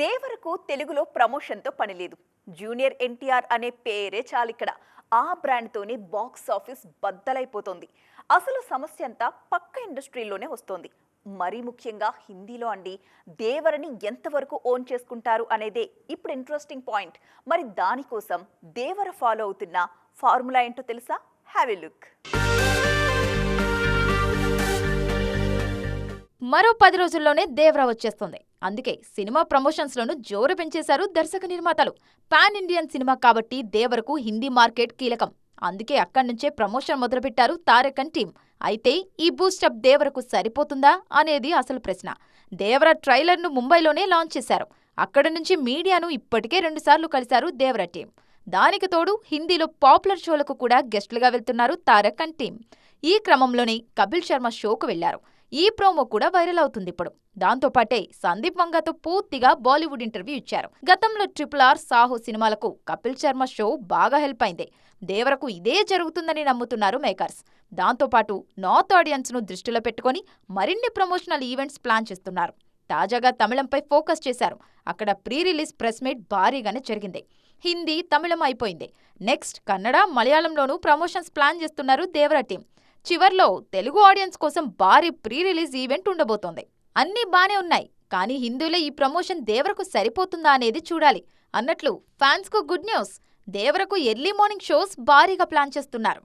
దేవరకు తెలుగులో ప్రమోషన్తో పనిలేదు జూనియర్ ఎన్టీఆర్ అనే పేరే చాలిక్కడ ఆ బ్రాండ్తోనే బాక్స్ ఆఫీస్ బద్దలైపోతోంది. అసలు సమస్య అంతా పక్క ఇండస్ట్రీలోనే వస్తోంది. మరీ ముఖ్యంగా హిందీలో అండి. దేవరని ఎంతవరకు ఓన్ చేసుకుంటారు అనేదే ఇప్పుడు ఇంట్రెస్టింగ్ పాయింట్ మరి దానికోసం దేవర ఫాలో అవుతున్న ఫార్ములా ఏంటో తెలుసా? హ్యావ్ ఎ లుక్ మరో పది రోజుల్లోనే దేవరా వచ్చేస్తుంది. అందుకే సినిమా ప్రమోషన్స్ లోను జోరు పెంచేశారు దర్శక నిర్మాతలు. పాన్ ఇండియన్ సినిమా కాబట్టి దేవరకు హిందీ మార్కెట్ కీలకం. అందుకే అక్కడి నుంచే ప్రమోషన్ మొదలుపెట్టారు తారకన్ టీం అయితే ఈ బూస్టప్ దేవరకు సరిపోతుందా అనేది అసలు ప్రశ్న. దేవర ట్రైలర్ను ముంబైలోనే లాంచ్ చేశారు. అక్కడి నుంచి మీడియాను ఇప్పటికే రెండుసార్లు కలిశారు దేవర టీం దానికి తోడు హిందీలో పాపులర్ షోలకు కూడా గెస్టులుగా వెళ్తున్నారు తారక్ అండ్ టీం ఈ క్రమంలోనే కపిల్ శర్మ షోకు వెళ్ళారు. ఈ ప్రోమో కూడా వైరల్ అవుతుంది ఇప్పుడు. దాంతో పాటే సందీప్ వంగతో పూర్తిగా బాలీవుడ్ ఇంటర్వ్యూ ఇచ్చారు. గతంలో ట్రిపుల్ ఆర్ సాహో సినిమాలకు కపిల్ శర్మ షో బాగా హెల్ప్ అయింది. దేవరకు ఇదే జరుగుతుందని నమ్ముతున్నారు మేకర్స్. దాంతోపాటు నార్త్ ఆడియన్స్ను దృష్టిలో పెట్టుకొని మరిన్ని ప్రమోషనల్ ఈవెంట్స్ ప్లాన్ చేస్తున్నారు. తాజాగా తమిళంపై ఫోకస్ చేశారు. అక్కడ ప్రీ రిలీజ్ ప్రెస్ మీట్ భారీగానే జరిగింది. హిందీ తమిళం అయిపోయింది. నెక్స్ట్ కన్నడ మలయాళంలోనూ ప్రమోషన్స్ ప్లాన్ చేస్తున్నారు దేవర టీం. చివర్లో తెలుగు ఆడియన్స్ కోసం భారీ ప్రీ రిలీజ్ ఈవెంట్ ఉండబోతోంది. అన్నీ బానే ఉన్నాయి కానీ హిందువులే ఈ ప్రమోషన్ దేవరకు సరిపోతుందా అనేది చూడాలి అన్నట్లు ఫ్యాన్స్కు గుడ్ న్యూస్ దేవరకు ఎర్లీ మార్నింగ్ షోస్ భారీగా ప్లాన్ చేస్తున్నారు.